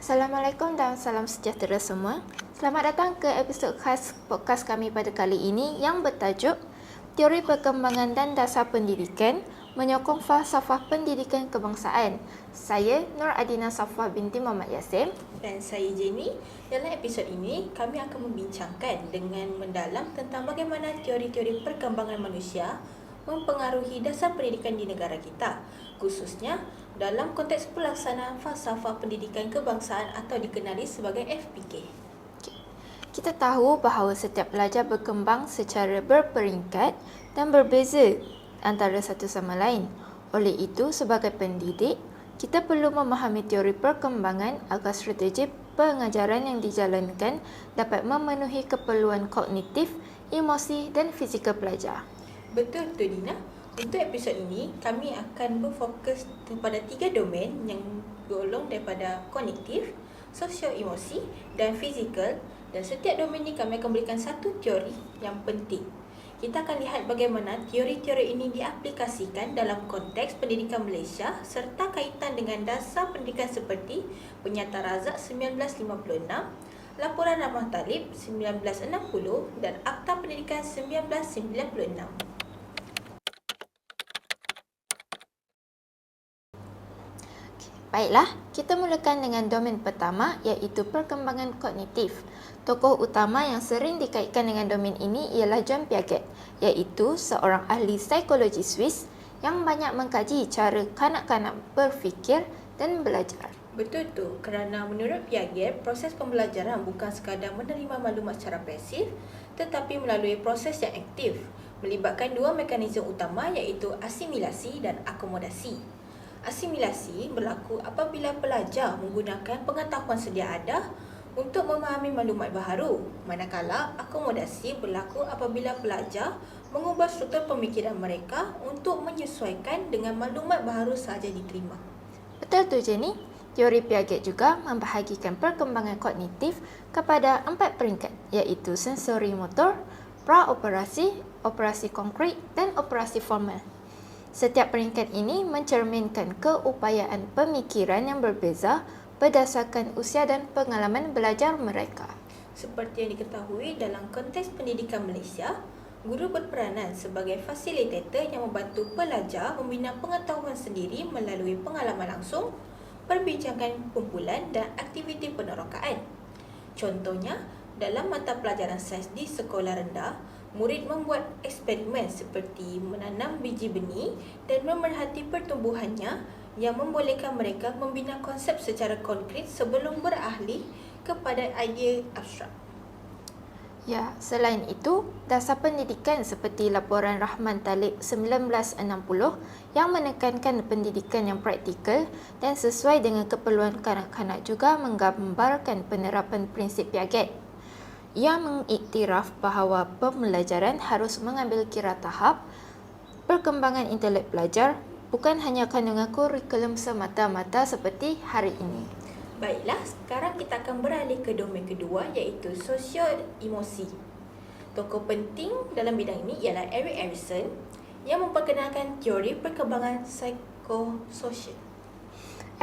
Assalamualaikum dan salam sejahtera semua. Selamat datang ke episod khas podcast kami pada kali ini yang bertajuk Teori Perkembangan dan Dasar Pendidikan Menyokong Falsafah Pendidikan Kebangsaan. Saya Nur Adina Safwa binti Muhammad Yasim. Dan saya Jenny. Dalam episod ini, kami akan membincangkan dengan mendalam tentang bagaimana teori-teori perkembangan manusia mempengaruhi dasar pendidikan di negara kita, khususnya dalam konteks pelaksanaan falsafah pendidikan kebangsaan atau dikenali sebagai FPK. Kita tahu bahawa setiap pelajar berkembang secara berperingkat dan berbeza antara satu sama lain. Oleh itu, sebagai pendidik, kita perlu memahami teori perkembangan agar strategi pengajaran yang dijalankan dapat memenuhi keperluan kognitif, emosi dan fizikal pelajar. Betul tu Dina. Untuk episod ini, kami akan berfokus kepada tiga domain yang golong daripada kognitif, sosio-emosi dan fizikal dan setiap domain ini kami akan berikan satu teori yang penting. Kita akan lihat bagaimana teori-teori ini diaplikasikan dalam konteks pendidikan Malaysia serta kaitan dengan dasar pendidikan seperti Penyata Razak 1956, Laporan Ramah Talib 1960 dan Akta Pendidikan 1996. Baiklah, kita mulakan dengan domain pertama iaitu perkembangan kognitif. Tokoh utama yang sering dikaitkan dengan domain ini ialah John Piaget, iaitu seorang ahli psikologi Swiss yang banyak mengkaji cara kanak-kanak berfikir dan belajar. Betul tu, kerana menurut Piaget, proses pembelajaran bukan sekadar menerima maklumat secara pasif tetapi melalui proses yang aktif melibatkan dua mekanisme utama iaitu asimilasi dan akomodasi. Asimilasi berlaku apabila pelajar menggunakan pengetahuan sedia ada untuk memahami maklumat baharu, manakala akomodasi berlaku apabila pelajar mengubah struktur pemikiran mereka untuk menyesuaikan dengan maklumat baharu sahaja diterima. Betul tu Jenny. Teori Piaget juga membahagikan perkembangan kognitif kepada empat peringkat iaitu sensori motor, praoperasi, operasi konkret dan operasi formal. Setiap peringkat ini mencerminkan keupayaan pemikiran yang berbeza berdasarkan usia dan pengalaman belajar mereka. Seperti yang diketahui dalam konteks pendidikan Malaysia, guru berperanan sebagai fasilitator yang membantu pelajar membina pengetahuan sendiri melalui pengalaman langsung, perbincangan kumpulan dan aktiviti penerokaan. Contohnya, dalam mata pelajaran sains di sekolah rendah, murid membuat eksperimen seperti menanam biji benih dan memerhati pertumbuhannya yang membolehkan mereka membina konsep secara konkret sebelum berahli kepada idea abstrak. Ya, selain itu, dasar pendidikan seperti laporan Rahman Talib 1960 yang menekankan pendidikan yang praktikal dan sesuai dengan keperluan kanak-kanak juga menggambarkan penerapan prinsip Piaget ia mengiktiraf bahawa pembelajaran harus mengambil kira tahap perkembangan intelek pelajar bukan hanya kandungan kurikulum semata-mata seperti hari ini. Baiklah, sekarang kita akan beralih ke domain kedua iaitu sosio-emosi. Tokoh penting dalam bidang ini ialah Eric Erikson yang memperkenalkan teori perkembangan psikososial.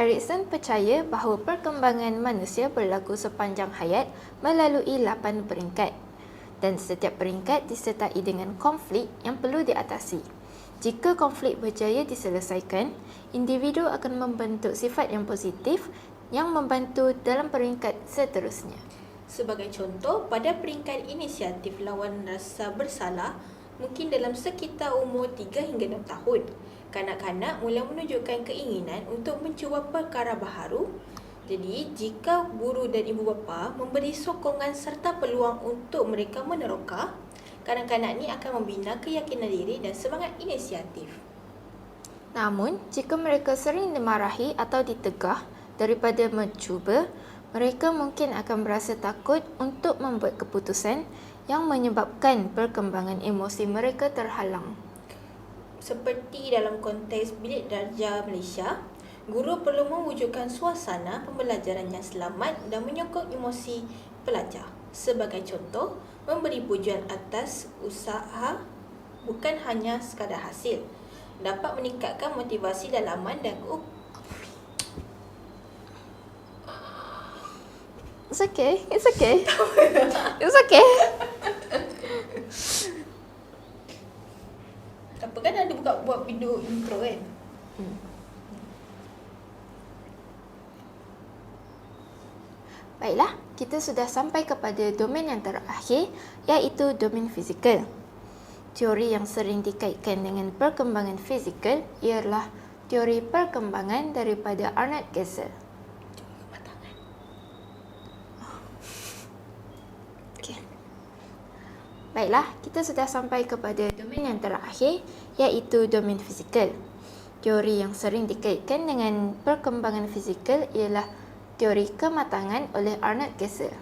Erikson percaya bahawa perkembangan manusia berlaku sepanjang hayat melalui lapan peringkat dan setiap peringkat disertai dengan konflik yang perlu diatasi. Jika konflik berjaya diselesaikan, individu akan membentuk sifat yang positif yang membantu dalam peringkat seterusnya. Sebagai contoh, pada peringkat inisiatif lawan rasa bersalah, mungkin dalam sekitar umur 3 hingga 6 tahun, kanak-kanak mula menunjukkan keinginan untuk mencuba perkara baharu. Jadi, jika guru dan ibu bapa memberi sokongan serta peluang untuk mereka meneroka, kanak-kanak ni akan membina keyakinan diri dan semangat inisiatif. Namun, jika mereka sering dimarahi atau ditegah daripada mencuba, mereka mungkin akan berasa takut untuk membuat keputusan yang menyebabkan perkembangan emosi mereka terhalang seperti dalam konteks bilik darjah Malaysia, guru perlu mewujudkan suasana pembelajaran yang selamat dan menyokong emosi pelajar. Sebagai contoh, memberi pujian atas usaha bukan hanya sekadar hasil. Dapat meningkatkan motivasi dalaman dan up It's okay. It's okay. It's okay. apa kan ada buka buat video intro kan? Baiklah, kita sudah sampai kepada domain yang terakhir iaitu domain fizikal. Teori yang sering dikaitkan dengan perkembangan fizikal ialah teori perkembangan daripada Arnold Gesell. Kematangan. Okey. Baiklah, kita sudah sampai kepada domain yang terakhir iaitu domain fizikal. Teori yang sering dikaitkan dengan perkembangan fizikal ialah teori kematangan oleh Arnold Gesell.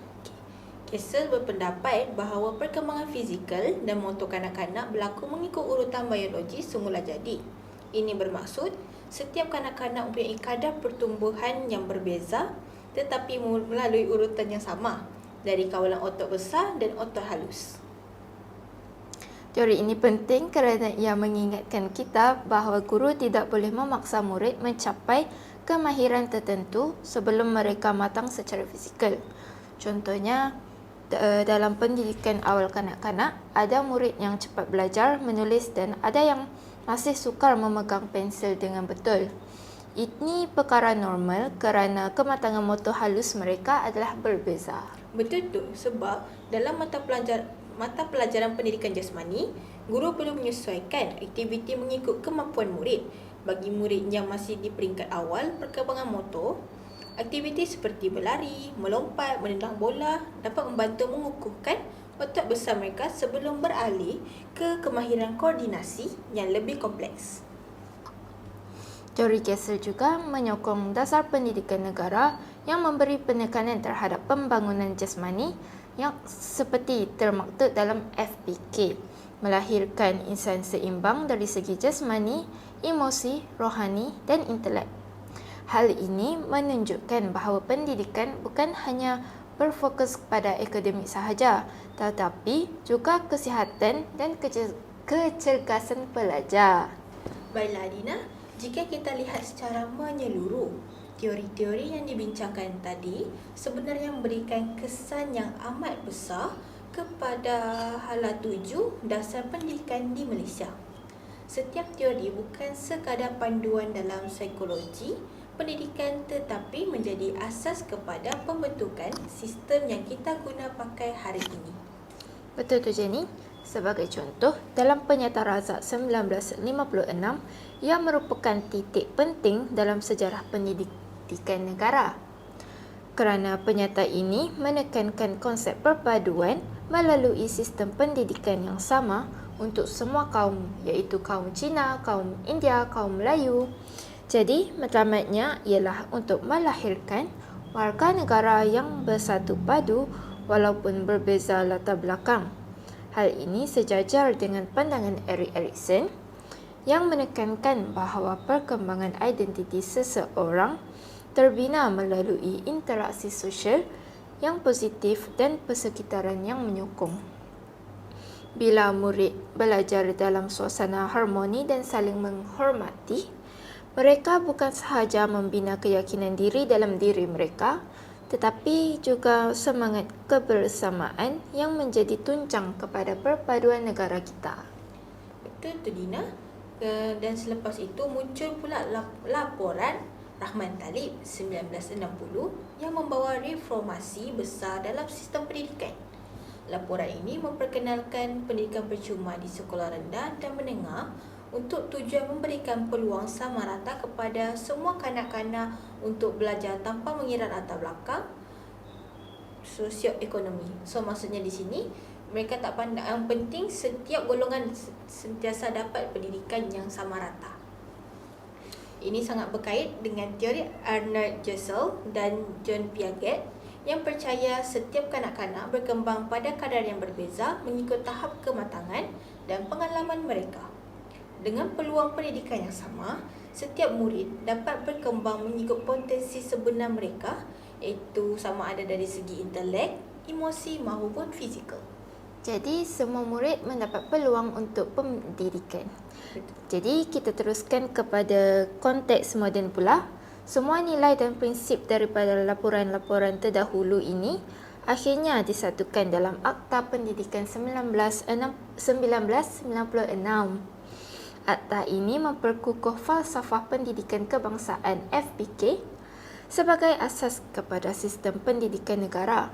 Kessel berpendapat bahawa perkembangan fizikal dan motor kanak-kanak berlaku mengikut urutan biologi semula jadi. Ini bermaksud setiap kanak-kanak mempunyai kadar pertumbuhan yang berbeza tetapi melalui urutan yang sama dari kawalan otot besar dan otot halus. Teori ini penting kerana ia mengingatkan kita bahawa guru tidak boleh memaksa murid mencapai kemahiran tertentu sebelum mereka matang secara fizikal. Contohnya, d- dalam pendidikan awal kanak-kanak, ada murid yang cepat belajar menulis dan ada yang masih sukar memegang pensel dengan betul. Ini perkara normal kerana kematangan motor halus mereka adalah berbeza. Betul tu sebab dalam mata pelajar mata pelajaran pendidikan jasmani, guru perlu menyesuaikan aktiviti mengikut kemampuan murid. Bagi murid yang masih di peringkat awal perkembangan motor, aktiviti seperti berlari, melompat, menendang bola dapat membantu mengukuhkan otak besar mereka sebelum beralih ke kemahiran koordinasi yang lebih kompleks. Teori Kessel juga menyokong dasar pendidikan negara yang memberi penekanan terhadap pembangunan jasmani yang seperti termaktub dalam FPK, melahirkan insan seimbang dari segi jasmani, emosi, rohani dan intelek. Hal ini menunjukkan bahawa pendidikan bukan hanya berfokus kepada akademik sahaja, tetapi juga kesihatan dan kecer- kecergasan pelajar. Baiklah Adina, jika kita lihat secara menyeluruh, teori-teori yang dibincangkan tadi sebenarnya memberikan kesan yang amat besar kepada hala tuju dasar pendidikan di Malaysia. Setiap teori bukan sekadar panduan dalam psikologi pendidikan tetapi menjadi asas kepada pembentukan sistem yang kita guna pakai hari ini. Betul tu Jenny. Sebagai contoh, dalam Penyata Razak 1956, ia merupakan titik penting dalam sejarah pendidikan negara. Kerana penyata ini menekankan konsep perpaduan melalui sistem pendidikan yang sama untuk semua kaum iaitu kaum Cina, kaum India, kaum Melayu. Jadi, matlamatnya ialah untuk melahirkan warga negara yang bersatu padu walaupun berbeza latar belakang. Hal ini sejajar dengan pandangan Erik Erikson yang menekankan bahawa perkembangan identiti seseorang terbina melalui interaksi sosial yang positif dan persekitaran yang menyokong. Bila murid belajar dalam suasana harmoni dan saling menghormati, mereka bukan sahaja membina keyakinan diri dalam diri mereka, tetapi juga semangat kebersamaan yang menjadi tuncang kepada perpaduan negara kita. Betul tu Dina. Dan selepas itu muncul pula lap- laporan Rahman Talib 1960 yang membawa reformasi besar dalam sistem pendidikan. Laporan ini memperkenalkan pendidikan percuma di sekolah rendah dan menengah untuk tujuan memberikan peluang sama rata kepada semua kanak-kanak untuk belajar tanpa mengira latar belakang sosioekonomi. So maksudnya di sini mereka tak pandang yang penting setiap golongan se- sentiasa dapat pendidikan yang sama rata. Ini sangat berkait dengan teori Arnold Gesell dan John Piaget yang percaya setiap kanak-kanak berkembang pada kadar yang berbeza mengikut tahap kematangan dan pengalaman mereka. Dengan peluang pendidikan yang sama, setiap murid dapat berkembang mengikut potensi sebenar mereka iaitu sama ada dari segi intelek, emosi maupun fizikal. Jadi semua murid mendapat peluang untuk pendidikan. Jadi kita teruskan kepada konteks moden pula. Semua nilai dan prinsip daripada laporan-laporan terdahulu ini akhirnya disatukan dalam Akta Pendidikan 1996. Akta ini memperkukuh falsafah pendidikan kebangsaan FPK sebagai asas kepada sistem pendidikan negara.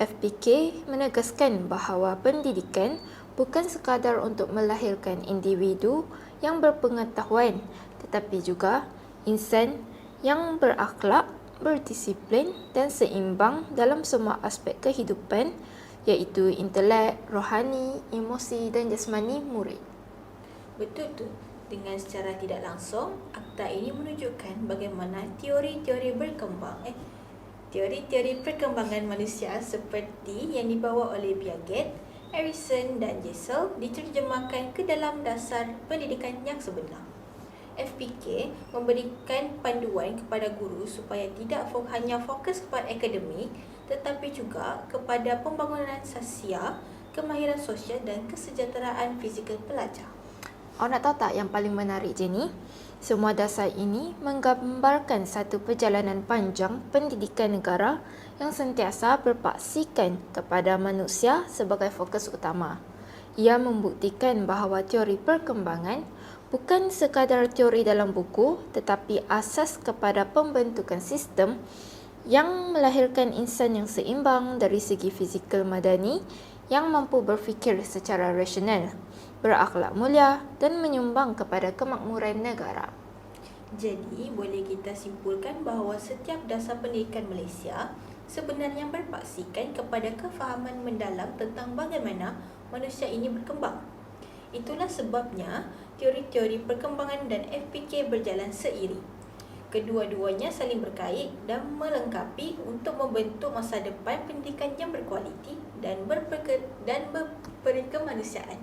FPK menegaskan bahawa pendidikan bukan sekadar untuk melahirkan individu yang berpengetahuan tetapi juga insan yang berakhlak, berdisiplin dan seimbang dalam semua aspek kehidupan iaitu intelek, rohani, emosi dan jasmani murid. Betul tu. Dengan secara tidak langsung, akta ini menunjukkan bagaimana teori-teori berkembang eh teori-teori perkembangan manusia seperti yang dibawa oleh Piaget, Harrison dan Jessel diterjemahkan ke dalam dasar pendidikan yang sebenar. FPK memberikan panduan kepada guru supaya tidak hanya fokus kepada akademik tetapi juga kepada pembangunan sosial, kemahiran sosial dan kesejahteraan fizikal pelajar. Awak nak tahu tak yang paling menarik je ni? Semua dasar ini menggambarkan satu perjalanan panjang pendidikan negara yang sentiasa berpaksikan kepada manusia sebagai fokus utama. Ia membuktikan bahawa teori perkembangan bukan sekadar teori dalam buku tetapi asas kepada pembentukan sistem yang melahirkan insan yang seimbang dari segi fizikal madani yang mampu berfikir secara rasional berakhlak mulia dan menyumbang kepada kemakmuran negara. Jadi, boleh kita simpulkan bahawa setiap dasar pendidikan Malaysia sebenarnya berpaksikan kepada kefahaman mendalam tentang bagaimana manusia ini berkembang. Itulah sebabnya teori-teori perkembangan dan FPK berjalan seiring. Kedua-duanya saling berkait dan melengkapi untuk membentuk masa depan pendidikan yang berkualiti dan berperke- dan berperkemanusiaan.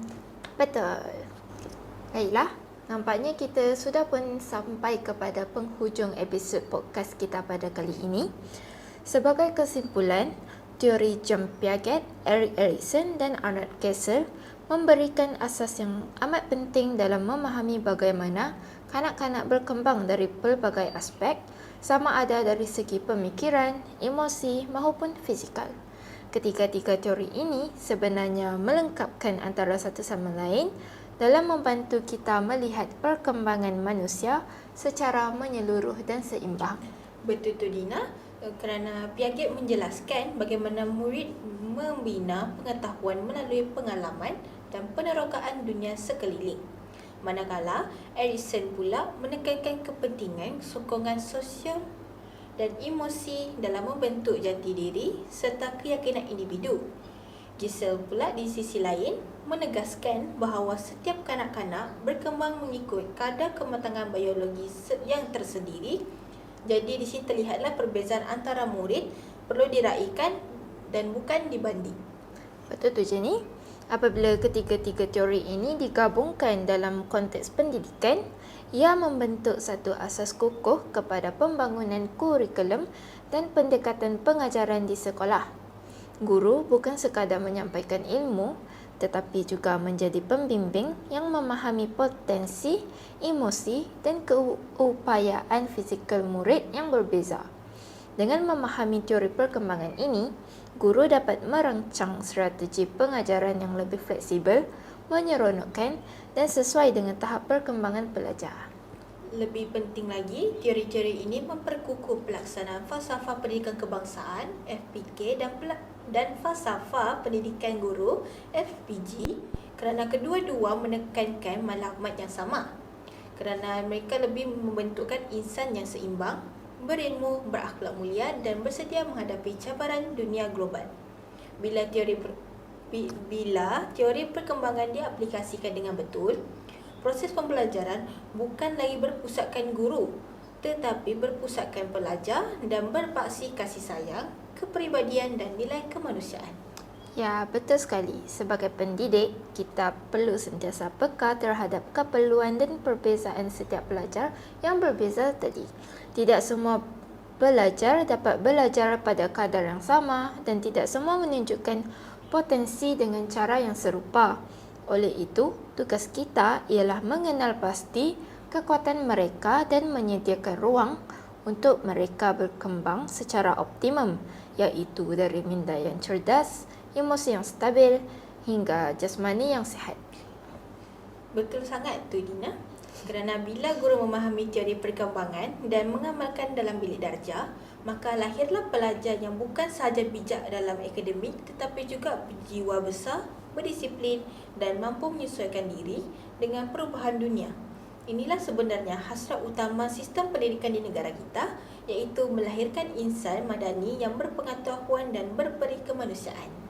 Betul. Baiklah, nampaknya kita sudah pun sampai kepada penghujung episod podcast kita pada kali ini. Sebagai kesimpulan, teori John Piaget, Eric Erikson dan Arnold Kessel memberikan asas yang amat penting dalam memahami bagaimana kanak-kanak berkembang dari pelbagai aspek sama ada dari segi pemikiran, emosi maupun fizikal. Ketiga-tiga teori ini sebenarnya melengkapkan antara satu sama lain dalam membantu kita melihat perkembangan manusia secara menyeluruh dan seimbang. Betul tu Dina, eh, kerana Piaget menjelaskan bagaimana murid membina pengetahuan melalui pengalaman dan penerokaan dunia sekeliling. Manakala Erikson pula menekankan kepentingan sokongan sosial dan emosi dalam membentuk jati diri serta keyakinan individu. Giselle pula di sisi lain menegaskan bahawa setiap kanak-kanak berkembang mengikut kadar kematangan biologi yang tersendiri. Jadi di sini terlihatlah perbezaan antara murid perlu diraihkan dan bukan dibanding. Betul tu Jenny. Apabila ketiga-tiga teori ini digabungkan dalam konteks pendidikan, ia membentuk satu asas kukuh kepada pembangunan kurikulum dan pendekatan pengajaran di sekolah. Guru bukan sekadar menyampaikan ilmu, tetapi juga menjadi pembimbing yang memahami potensi, emosi dan keupayaan fizikal murid yang berbeza. Dengan memahami teori perkembangan ini, guru dapat merancang strategi pengajaran yang lebih fleksibel, menyeronokkan dan sesuai dengan tahap perkembangan pelajar. Lebih penting lagi, teori-teori ini memperkukuh pelaksanaan falsafah pendidikan kebangsaan FPK dan dan falsafah pendidikan guru FPG kerana kedua-dua menekankan maklumat yang sama. Kerana mereka lebih membentukkan insan yang seimbang, berilmu, berakhlak mulia dan bersedia menghadapi cabaran dunia global. Bila teori per, bila teori perkembangan diaplikasikan dengan betul, proses pembelajaran bukan lagi berpusatkan guru tetapi berpusatkan pelajar dan berpaksi kasih sayang, kepribadian dan nilai kemanusiaan. Ya, betul sekali. Sebagai pendidik, kita perlu sentiasa peka terhadap keperluan dan perbezaan setiap pelajar yang berbeza tadi. Tidak semua pelajar dapat belajar pada kadar yang sama dan tidak semua menunjukkan potensi dengan cara yang serupa. Oleh itu, tugas kita ialah mengenal pasti kekuatan mereka dan menyediakan ruang untuk mereka berkembang secara optimum, iaitu dari minda yang cerdas, emosi yang stabil hingga jasmani yang sihat. Betul sangat tu Dina. Kerana bila guru memahami teori perkembangan dan mengamalkan dalam bilik darjah, maka lahirlah pelajar yang bukan sahaja bijak dalam akademik tetapi juga berjiwa besar, berdisiplin dan mampu menyesuaikan diri dengan perubahan dunia. Inilah sebenarnya hasrat utama sistem pendidikan di negara kita iaitu melahirkan insan madani yang berpengetahuan dan berperi kemanusiaan.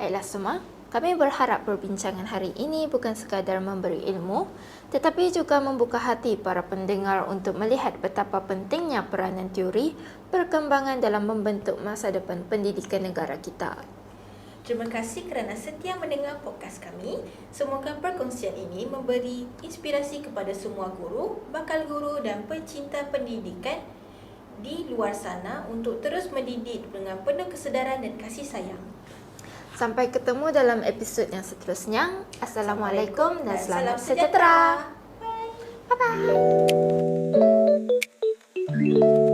Baiklah semua, kami berharap perbincangan hari ini bukan sekadar memberi ilmu, tetapi juga membuka hati para pendengar untuk melihat betapa pentingnya peranan teori perkembangan dalam membentuk masa depan pendidikan negara kita. Terima kasih kerana setia mendengar podcast kami. Semoga perkongsian ini memberi inspirasi kepada semua guru, bakal guru dan pencinta pendidikan di luar sana untuk terus mendidik dengan penuh kesedaran dan kasih sayang. Sampai ketemu dalam episod yang seterusnya. Assalamualaikum dan salam sejahtera. Bye. Bye-bye. Thank you.